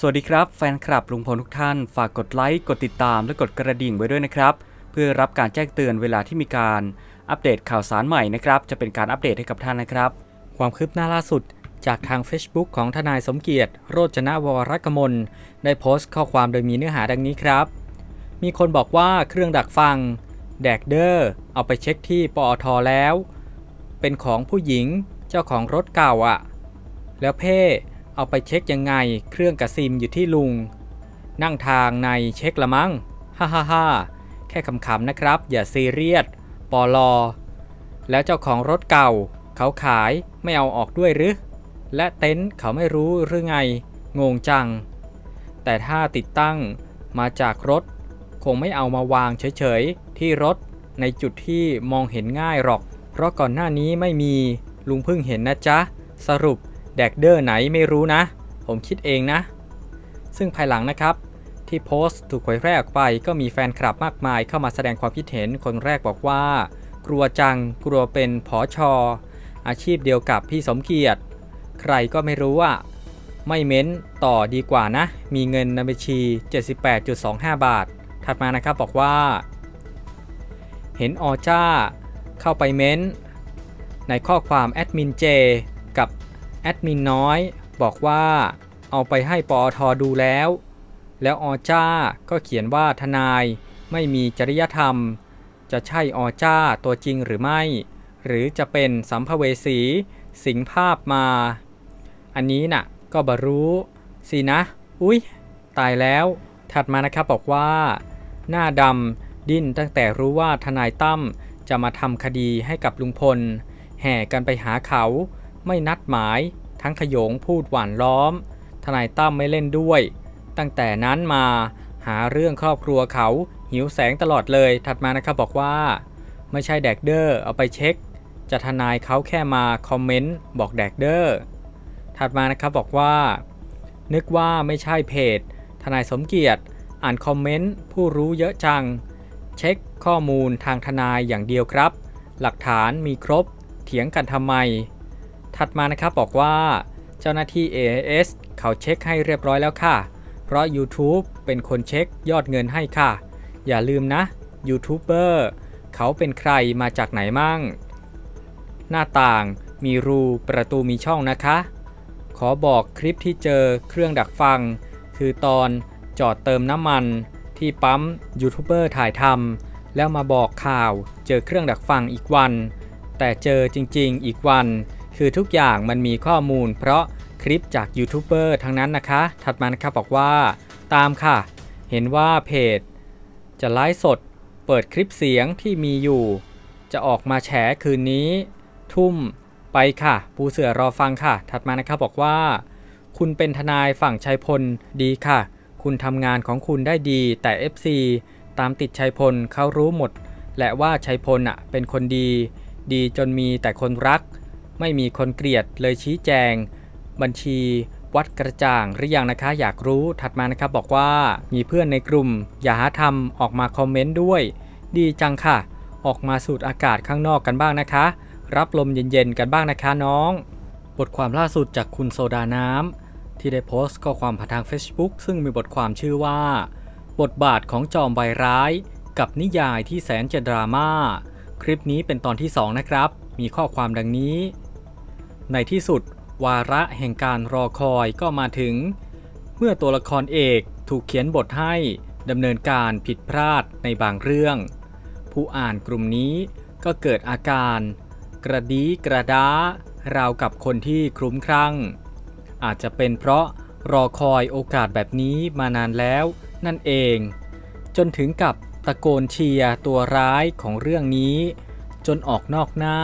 สวัสดีครับแฟนคลับลุงพลทุกท่าน ฝากกดไลค์ กดติดตาม และกดกระดิ่งไว้ด้วยนะครับ เพื่อรับการแจ้งเตือนเวลาที่มีการอัปเดตข่าวสารใหม่นะครับ จะเป็นการอัปเดตให้กับท่านนะครับ ความคืบหน้าล่าสุด จากทาง Facebook ของทนายสมเกียรติ โรจนวรกมล ได้โพสต์ข้อความโดยมีเนื้อหาดังนี้ครับ มีคนบอกว่าเครื่องดักฟัง แดกเดอร์เอาไปเช็คที่ปอทแล้ว เป็นของผู้หญิงเจ้าของรถเก่าอะ่ะ แล้วเพ่ เอาไปเช็คยังไง เครื่องกับซิมอยู่ที่ลุง นั่งทางในเช็คละมั้ง ฮ่าฮ่าฮ่าแค่คำๆนะครับ อย่าซีเรียส ปอลอ แล้วเจ้าของรถเก่า เขาขายไม่เอาออกด้วยหรือ และเต็นท์เขาไม่รู้หรือไง งงจัง แต่ถ้าติดตั้งมาจากรถ คงไม่เอามาวางเฉยๆ ที่รถในจุดที่มองเห็นง่ายหรอก เพราะก่อนหน้านี้ไม่มี ลุงเพิ่งเห็นนะจ๊ะ สรุป แดกเดอร์ไหนไม่รู้นะ ผมคิดเองนะ ซึ่งภายหลังนะครับ ที่โพสต์ถูกเผยแพร่ออกไปก็มีแฟนคลับมากมายเข้ามาแสดงความคิดเห็นคนแรกบอกว่า กลัวจังกลัวเป็นผอชออาชีพเดียวกับพี่สมเกียรติ ใครก็ไม่รู้อะไม่เม้นต่อดีกว่านะ มีเงินในบัญชี 78.25 บาท ถัดมานะครับบอกว่า เห็นออจ้า เข้าไปเม้น ในข้อความแอดมินเจกับ อดมินน้อย บอกว่าเอาไปให้ปอทดูแล้ว แล้วอจ้าก็เขียนว่าทนายไม่มีจริยธรรม จะใช่อจ้าตัวจริงหรือไม่ หรือจะเป็นสัมภเวสีสิงภาพมา อันนี้น่ะก็บรู้สินะ อุ๊ย ตายแล้ว ถัดมานะครับบอกว่า หน้าดำดิ้นตั้งแต่รู้ว่าทนายตั้มจะมาทำคดีให้กับลุงพล แห่กันไปหาเขา ไม่นัดหมาย ทั้งขยงพูดหวานล้อม ทนายตั้มไม่เล่นด้วย ตั้งแต่นั้นมาหาเรื่องครอบครัวเขาหิวแสงตลอดเลย ถัดมานะครับบอกว่า ไม่ใช่แดกเดอร์เอาไปเช็ค จะทนายเขาแค่มาคอมเมนต์บอกแดกเดอร์ ถัดมานะครับบอกว่า นึกว่าไม่ใช่เพจ ทนายสมเกียรติ อ่านคอมเมนต์ผู้รู้เยอะจัง เช็คข้อมูลทางทนายอย่างเดียวครับ หลักฐานมีครบ เถียงกันทำไม ถัดมานะครับบอกว่าเจ้าหน้าที่ AIS เขาเช็คให้เรียบร้อยแล้วค่ะ เพราะ YouTube เป็นคนเช็คยอดเงินให้ค่ะ อย่าลืมนะยูทูบเบอร์เขาเป็นใครมาจากไหนมั่ง หน้าต่างมีรูประตูมีช่องนะคะ ขอบอกคลิปที่เจอเครื่องดักฟัง คือตอนจอดเติมน้ำมันที่ปั๊มยูทูบเบอร์ถ่ายทำแล้วมาบอกข่าวเจอเครื่องดักฟังอีกวัน แต่เจอจริงๆอีกวัน คือทุกอย่างมันมีข้อมูล เพราะคลิปจากยูทูบเบอร์ทั้งนั้นนะคะ ถัดมานะครับบอกว่า ตามค่ะ เห็นว่าเพจ จะไลฟ์สด เปิดคลิปเสียงที่มีอยู่ จะออกมาแฉคืนนี้ ทุ่มไปค่ะ ปูเสือรอฟังค่ะ ถัดมานะครับบอกว่า คุณเป็นทนายฝั่งชัยพลดีค่ะ คุณทำงานของคุณได้ดีแต่ FC ตามติดชัยพลเขารู้หมด และว่าชัยพลอะเป็นคนดี ดีจนมีแต่คนรัก ไม่มีคนเกลียดเลยชี้แจง บัญชีวัดกระจ่างหรือยังนะคะอยากรู้ถัดมานะครับบอกว่ามีเพื่อนในกลุ่ม อย่าหาทำออกมาคอมเมนต์ด้วย ดีจังค่ะ ออกมาสูดอากาศข้างนอกกันบ้างนะคะ รับลมเย็นๆกันบ้างนะคะน้อง บทความล่าสุดจากคุณโซดาน้ำที่ได้โพสต์ข้อความผ่านทาง Facebook ซึ่งมีบทความชื่อว่า บทบาทของจอมใบร้าย กับนิยายที่แสนจะดราม่าคลิปนี้เป็นตอนที่ 2 นะครับ มีข้อความดังนี้ ในที่สุดวาระแห่งการรอคอยก็มาถึง เมื่อตัวละครเอกถูกเขียนบทให้ดำเนินการผิดพลาดในบางเรื่อง ผู้อ่านกลุ่มนี้ก็เกิดอาการ กระดีกระดาราวกับคนที่คลุ้มคลั่ง อาจจะเป็นเพราะรอคอยโอกาสแบบนี้มานานแล้วนั่นเอง จนถึงกับตะโกนเชียร์ตัวร้ายของเรื่องนี้ จนออกนอกหน้า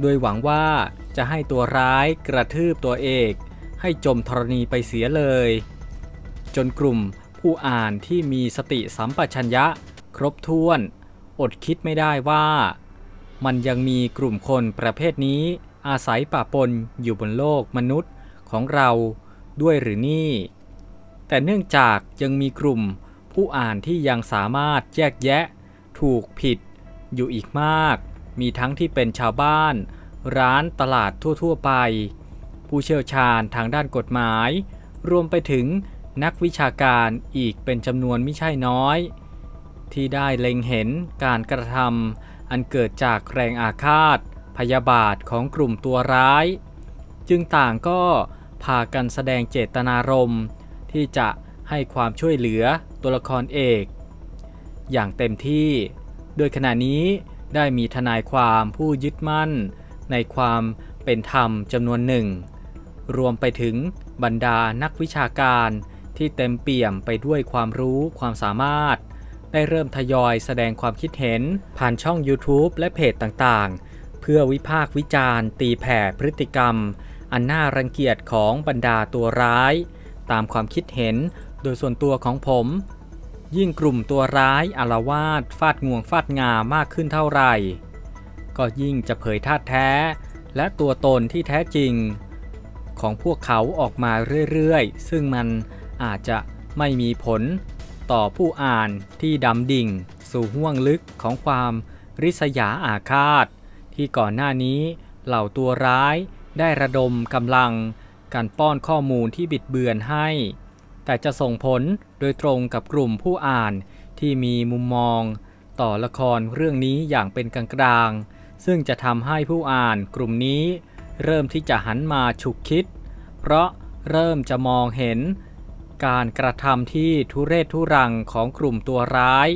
โดยหวังว่า จะให้ตัวร้ายกระทืบตัวเอก ให้จมธรณีไปเสียเลย จนกลุ่มผู้อ่านที่มีสติสัมปชัญญะ ครบถ้วน อดคิดไม่ได้ว่า มันยังมีกลุ่มคนประเภทนี้อาศัยป่าปนอยู่บนโลกมนุษย์ของเราด้วยหรือนี่ แต่เนื่องจากยังมีกลุ่มผู้อ่านที่ยังสามารถแยกแยะ ถูกผิดอยู่อีกมาก มีทั้งที่เป็นชาวบ้าน ร้านตลาดทั่ว ๆ ไป ผู้เชี่ยวชาญทางด้านกฎหมาย รวมไปถึงนักวิชาการอีกเป็นจำนวนไม่ใช่น้อย ที่ได้เล็งเห็นการกระทำอันเกิดจากแรงอาฆาต พยาบาทของกลุ่มตัวร้าย จึงต่างก็พากันแสดงเจตนารมณ์ ที่จะให้ความช่วยเหลือตัวละครเอก อย่างเต็มที่ โดยขณะนี้ได้มีทนายความผู้ยึดมั่น ในความเป็นธรรมจำนวนหนึ่ง รวมไปถึงบรรดานักวิชาการที่เต็มเปี่ยมไปด้วยความรู้ความสามารถ ได้เริ่มทยอยแสดงความคิดเห็น ผ่านช่อง YouTube และเพจต่างๆ เพื่อวิพากษ์วิจารณ์ ตีแผ่พฤติกรรม อันน่ารังเกียจของบรรดาตัวร้าย ตามความคิดเห็นโดยส่วนตัวของผม ยิ่งกลุ่มตัวร้ายอารวาสฟาดงวงฟาดงามากขึ้นเท่าไหร่ ก็ยิ่งจะเผยท่าตุแท้ และตัวตนที่แท้จริง ของพวกเขาออกมาเรื่อยๆ ซึ่งมันอาจจะไม่มีผลต่อผู้อ่านที่ดำดิ่ง สู่ห้วงลึกของความริษยาอาฆาต ที่ก่อนหน้านี้เหล่าตัวร้ายได้ระดมกำลังการป้อนข้อมูลที่บิดเบือนให้ แต่จะส่งผลโดยตรงกับกลุ่มผู้อ่านที่มีมุมมอง ต่อละครเรื่องนี้อย่างเป็นกลางๆ ซึ่งจะทำให้ผู้อ่านกลุ่มนี้ เริ่มที่จะหันมาฉุกคิด เพราะเริ่มจะมองเห็น การกระทำที่ทุเรศทุรังของกลุ่มตัวร้าย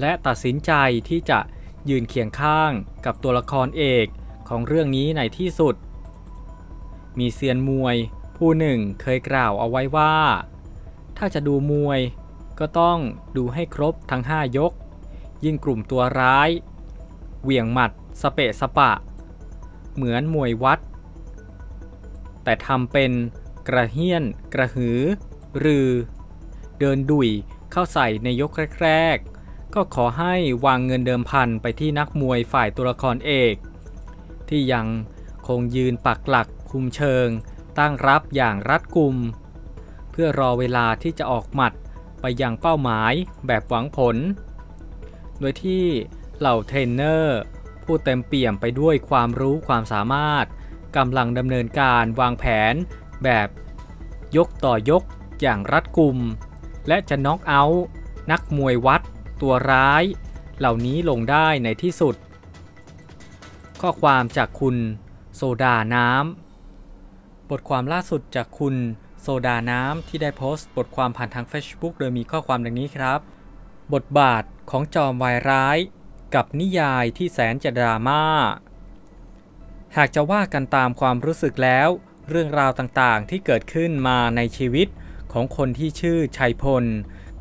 และตัดสินใจที่จะยืนเคียงข้างกับตัวละครเอกของเรื่องนี้ในที่สุด มีเซียนมวยผู้หนึ่งเคยกล่าวเอาไว้ว่า ถ้าจะดูมวยก็ต้องดูให้ครบทั้ง 5 ยก ยิ่งกลุ่มตัวร้าย เหวี่ยงหมัด สเปะสปะ เหมือนมวยวัด แต่ทำเป็นกระเฮี้ยน กระหือ รือ เดินดุยเข้าใส่ในยกแรกๆ ก็ขอให้วางเงินเดิมพันไปที่นักมวยฝ่ายตัวละครเอก ที่ยังคงยืนปักหลักคุมเชิง ตั้งรับอย่างรัดกุม เพื่อรอเวลาที่จะออกหมัดไปยังเป้าหมายแบบหวังผล โดยที่เหล่าเทรนเนอร์ ผู้เต็มเปี่ยมไปด้วยความรู้ความสามารถกำลังดำเนินการวางแผนแบบยกต่อยกอย่างรัดกุม และจะน็อกเอาท์นักมวยวัดตัวร้าย เหล่านี้ลงได้ในที่สุด ข้อความจากคุณโซดาน้ำ บทความล่าสุดจากคุณโซดาน้ำที่ได้โพสต์ บทความผ่านทาง Facebook โดยมีข้อความดังนี้ครับ บทบาทของจอมวายร้าย กับนิยายที่แสนจะดราม่า หากจะว่ากันตามความรู้สึกแล้ว เรื่องราวต่างๆที่เกิดขึ้นมาในชีวิตของคนที่ชื่อชัยพล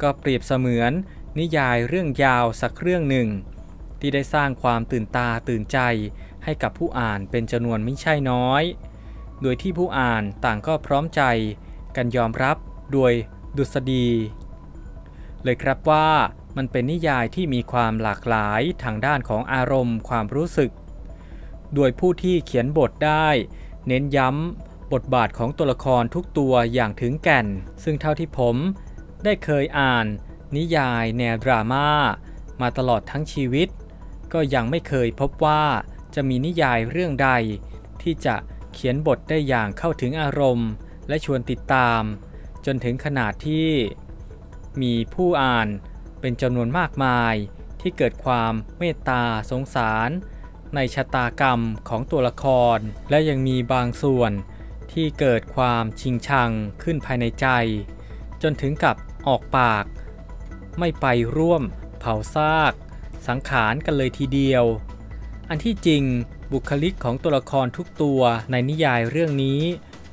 ก็เปรียบเสมือน นิยายเรื่องยาวสักเรื่องหนึ่ง ที่ได้สร้างความตื่นตาตื่นใจให้กับผู้อ่านเป็นจำนวนไม่ใช่น้อย โดยที่ผู้อ่านต่างก็พร้อมใจกันยอมรับโดยดุษฎีเลยครับว่า มันเป็นนิยายที่มีความหลากหลายทางด้านของอารมณ์ความรู้สึก โดยผู้ที่เขียนบทได้ เน้นย้ำบทบาทของตัวละครทุกตัวอย่างถึงแก่น ซึ่งเท่าที่ผมได้เคยอ่าน นิยายแนวดราม่ามาตลอดทั้งชีวิต ก็ยังไม่เคยพบว่าจะมีนิยายเรื่องใด ที่จะเขียนบทได้อย่างเข้าถึงอารมณ์ และชวนติดตาม จนถึงขนาดที่ มีผู้อ่าน เป็นจำนวนมากมายที่เกิดความเมตตาสงสาร ในชะตากรรมของตัวละคร และยังมีบางส่วนที่เกิดความชิงชังขึ้นภายในใจ จนถึงกับออกปาก ไม่ไปร่วมเผาซาก สังขารกันเลยทีเดียว อันที่จริงบุคลิกของตัวละครทุกตัวในนิยายเรื่องนี้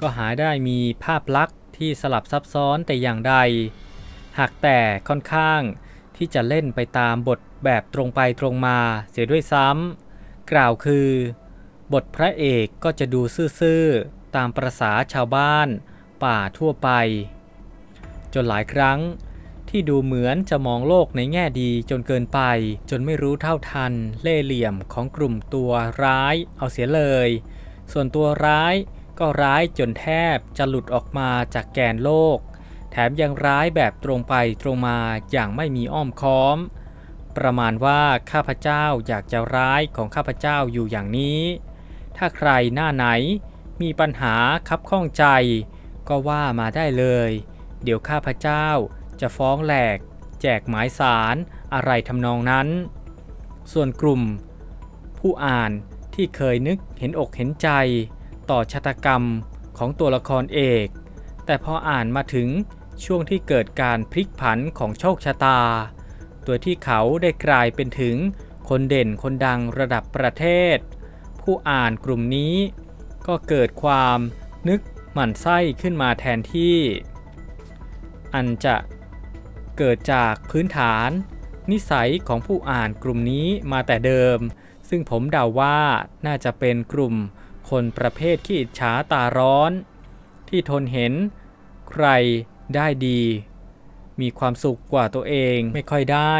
ก็หาได้มีภาพลักษณ์ที่สลับซับซ้อนแต่อย่างใด หากแต่ค่อนข้าง ที่จะเล่นไปตามบทแบบตรงไปตรงมาเสียด้วยซ้ำกล่าวคือ บทพระเอกก็จะดูซื่อๆตามประษาชาวบ้าน ป่าทั่วไป จนหลายครั้งที่ดูเหมือนจะมองโลกในแง่ดีจนเกินไป จนไม่รู้เท่าทัน เล่เหลี่ยมของกลุ่มตัวร้ายเอาเสียเลย ส่วนตัวร้ายก็ร้ายจนแทบจะหลุดออกมาจากแกนโลก แถมยังร้ายแบบตรงไปตรงมาอย่างไม่มีอ้อมค้อม ประมาณว่าข้าพเจ้าอยากจะร้ายของข้าพเจ้าอยู่อย่างนี้ ถ้าใครหน้าไหนมีปัญหาคับข้องใจ ก็ว่ามาได้เลย เดี๋ยวข้าพเจ้าจะฟ้องแหลก แจกหมายสารอะไรทำนองนั้น ส่วนกลุ่ม ผู้อ่านที่เคยนึกเห็นอกเห็นใจ ต่อชะตากรรมของตัวละครเอก แต่พออ่านมาถึง ช่วงที่เกิดการพลิกผันของโชคชะตาตัวที่เขาได้กลายเป็นถึงคนเด่นคนดังระดับประเทศ ผู้อ่านกลุ่มนี้ ก็เกิดความนึกหมั่นไส้ขึ้นมาแทนที่ อันจะเกิดจากพื้นฐาน นิสัยของผู้อ่านกลุ่มนี้มาแต่เดิม ซึ่งผมเดาว่าน่าจะเป็นกลุ่มคนประเภทขี้อิจฉาตาร้อน ที่ทนเห็น ใคร ได้ดี มีความสุขกว่าตัวเองไม่ค่อยได้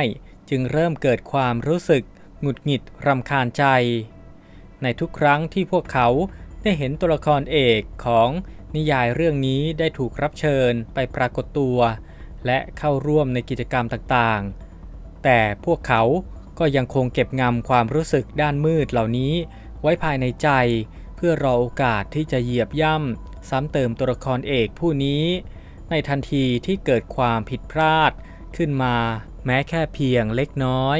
จึงเริ่มเกิดความรู้สึกหงุดหงิดรำคาญใจ ในทุกครั้งที่พวกเขาได้เห็นตัวละครเอกของนิยายเรื่องนี้ได้ถูกรับเชิญไปปรากฏตัว และเข้าร่วมในกิจกรรมต่างๆ แต่พวกเขาก็ยังคงเก็บงำความรู้สึกด้านมืดเหล่านี้ไว้ภายในใจ เพื่อรอโอกาสที่จะเหยียบย่ำซ้ำเติมตัวละครเอกผู้นี้ ในทันทีที่เกิดความผิดพลาดขึ้นมาแม้แค่เพียงเล็กน้อย